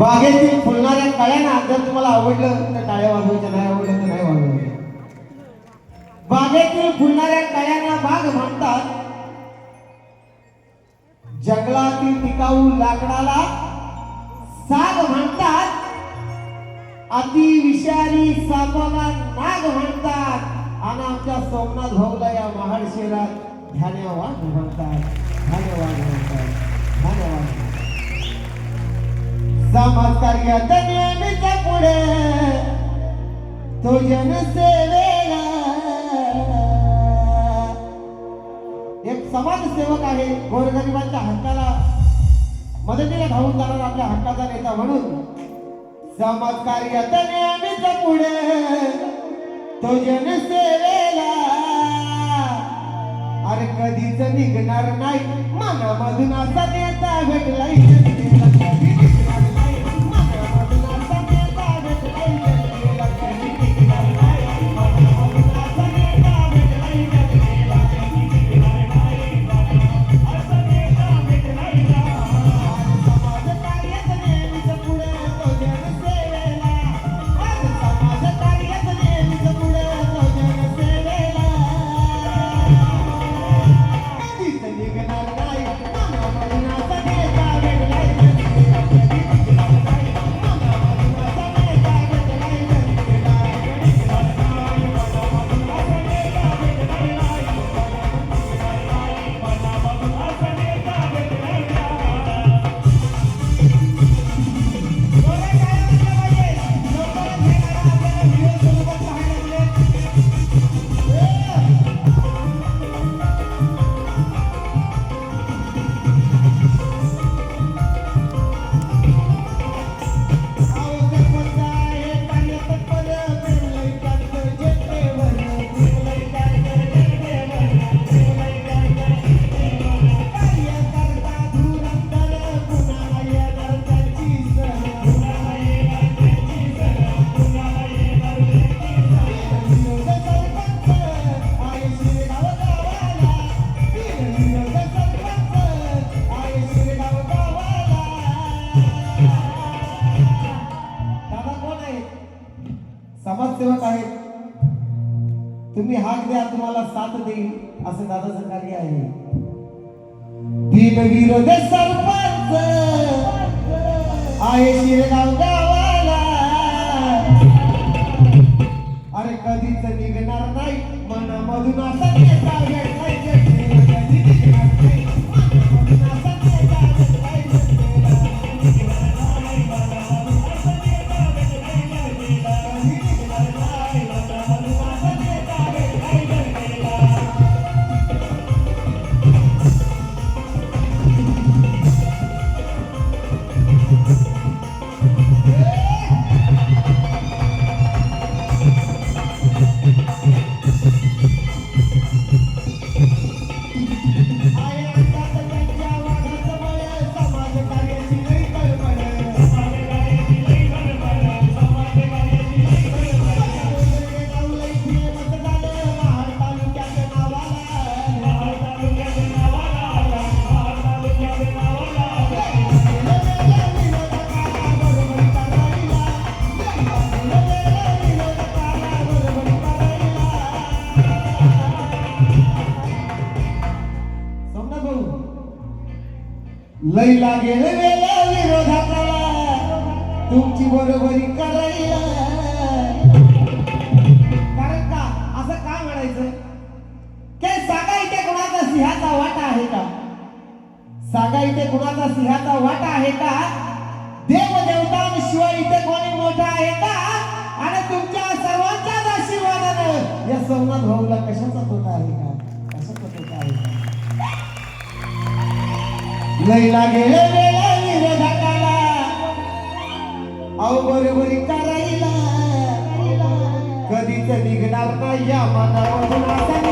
बागेतील फुलणाऱ्या कळ्यांना जर तुम्हाला आवडलं तर टाळ्या वाजवायच्या नाही आवडलं तर नाही वाजवायचं बागेतील फुलणाऱ्या कळ्यांना बाग म्हणतात जंगलातील टिकाऊ लाकडाला साग म्हणतात अति विषारी सापाला नाग म्हणतात आणि आमच्या सोमनाथ भाऊला या महाड शहरात ध्यानवाद म्हणतात धन्यवाद नमस्कार कार्यात नेहमीच पुढे. तो जनसेवेला एक समाजसेवक आहे गोरगरिबांच्या हक्काला मदतीला धावून जाणार आपल्या हक्काचा नेता म्हणून समाज कार्यात नेहमीच पुढे. तो जनसेवेला अरे कधीच निघणार नाही मनामधून असा नेता भेटला समाजसेवक आहेत. तुम्ही हाक द्या तुम्हाला साथ देईल असं दादाचं कार्य आहे. दीनवीर दे सरपंच. आहे शिरगाव गावाला. अरे कधीच निघणार नाही मनामधून असं लैला लागेल वेला विरोधाला तुमची बरोबरी करायला. कारण का? असं का म्हणायचं? के सांगा इथे कुणाचा सिंहाचा वाटा आहे का? सागा इथे कुणाचा सिंहाचा वाटा आहे का? देव देवतांशिवाय इथे कोणी मोठा आहे लई लागेल वेळा अहो बरोबरी करायला. कधीच निघणार नाही या मनावर